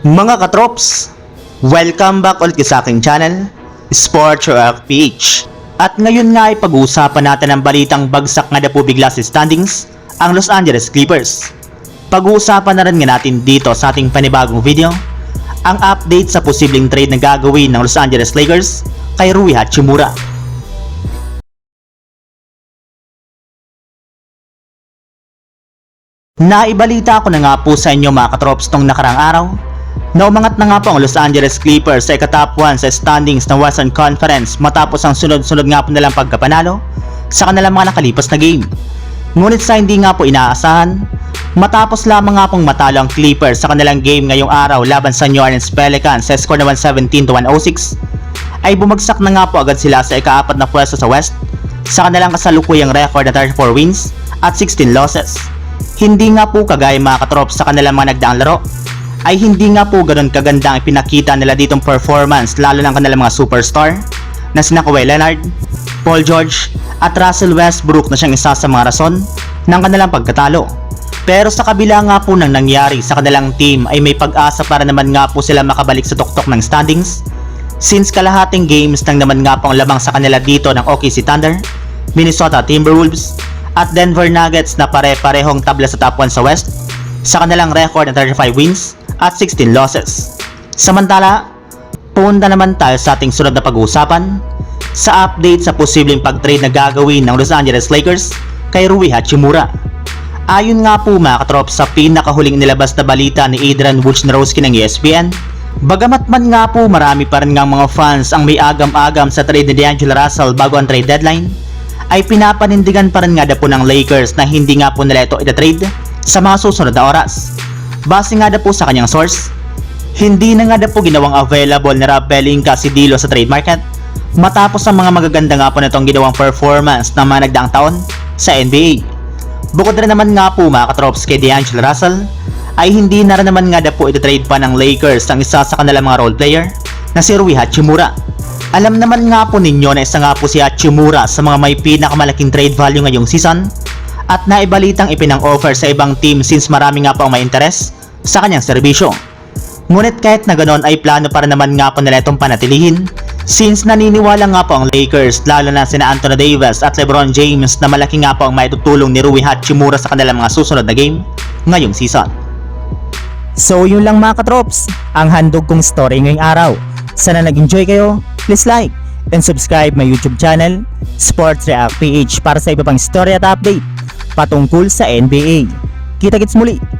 Mga katrops, welcome back ulit sa aking channel, Sports Rock PH. At ngayon nga ay pag-uusapan natin ang balitang bagsak nga na po bigla sa standings, ang Los Angeles Clippers. Pag-uusapan na rin nga natin dito sa ating panibagong video, ang update sa posibleng trade na gagawin ng Los Angeles Lakers kay Rui Hachimura. Naibalita ko na nga po sa inyo mga katrops nung nakarang araw na umangat na nga po ang Los Angeles Clippers sa ikatop 1 sa standings ng Western Conference matapos ang sunod-sunod nga po nilang pagkapanalo sa kanilang mga nakalipas na game. Ngunit sa hindi nga po inaasahan, matapos lamang nga pong matalo ang Clippers sa kanilang game ngayong araw laban sa New Orleans Pelicans sa score na 117 to 106, ay bumagsak na nga po agad sila sa ikaapat na pwesto sa West sa kanilang kasalukuyang record na 34 wins at 16 losses. Hindi nga po kagaya mga katrops sa kanilang mga nagdaang laro, ay hindi nga po ganun kaganda ang ipinakita nila ditong performance lalo ng kanilang mga superstar na sina Kawhi Leonard, Paul George at Russell Westbrook na siyang isa sa mga rason ng kanilang pagkatalo. Pero sa kabila nga po ng nangyari sa kanilang team ay may pag-asa para naman nga po sila makabalik sa tuktok ng standings since kalahating games nang naman nga po ang lamang sa kanila dito ng OKC Thunder, Minnesota Timberwolves at Denver Nuggets na pare-parehong tabla sa top 1 sa West sa kanilang record ng 35 wins at 16 losses. Samantala, punta naman tayo sa ating sunod na pag-uusapan sa update sa posibleng pag-trade na gagawin ng Los Angeles Lakers kay Rui Hachimura. Ayon nga po mga katrop sa pinakahuling nilabas na balita ni Adrian Wojnarowski ng ESPN, bagamat man nga po marami pa rin nga mga fans ang may agam-agam sa trade ni D'Angelo Russell bago ang trade deadline, ay pinapanindigan pa rin nga po ng Lakers na hindi nga po nila ito itatrade sa mga susunod na oras. Base nga po sa kanyang source, hindi na nga po ginawang available ni Rob Pelinka si Dilo sa trade market matapos ang mga magaganda nga po nitong ginawang performance ng mga nagdaang taon sa NBA. Bukod rin naman nga po mga katrops kay D'Angelo Russell, ay hindi na rin naman nga po itatrade pa ng Lakers ang isa sa kanilang mga role player na si Rui Hachimura. Alam naman nga po ninyo na isa nga po si Hachimura sa mga may pinakamalaking trade value ngayong season at naibalitang ipinang-offer sa ibang team since marami nga po ang may interes sa kanyang serbisyo. Ngunit kahit na ganon ay plano para naman nga po nila itong panatilihin since naniniwala nga po ang Lakers lalo na sina Anthony Davis at Lebron James na malaki nga po ang maitutulong ni Rui Hachimura sa kanilang mga susunod na game ngayong season. So yun lang mga katrops, ang handog kong story ngayong araw. Sana nag-enjoy kayo, please like and subscribe my YouTube channel, Sports React PH para sa iba pang story at update patungkol sa NBA. Kita-kits muli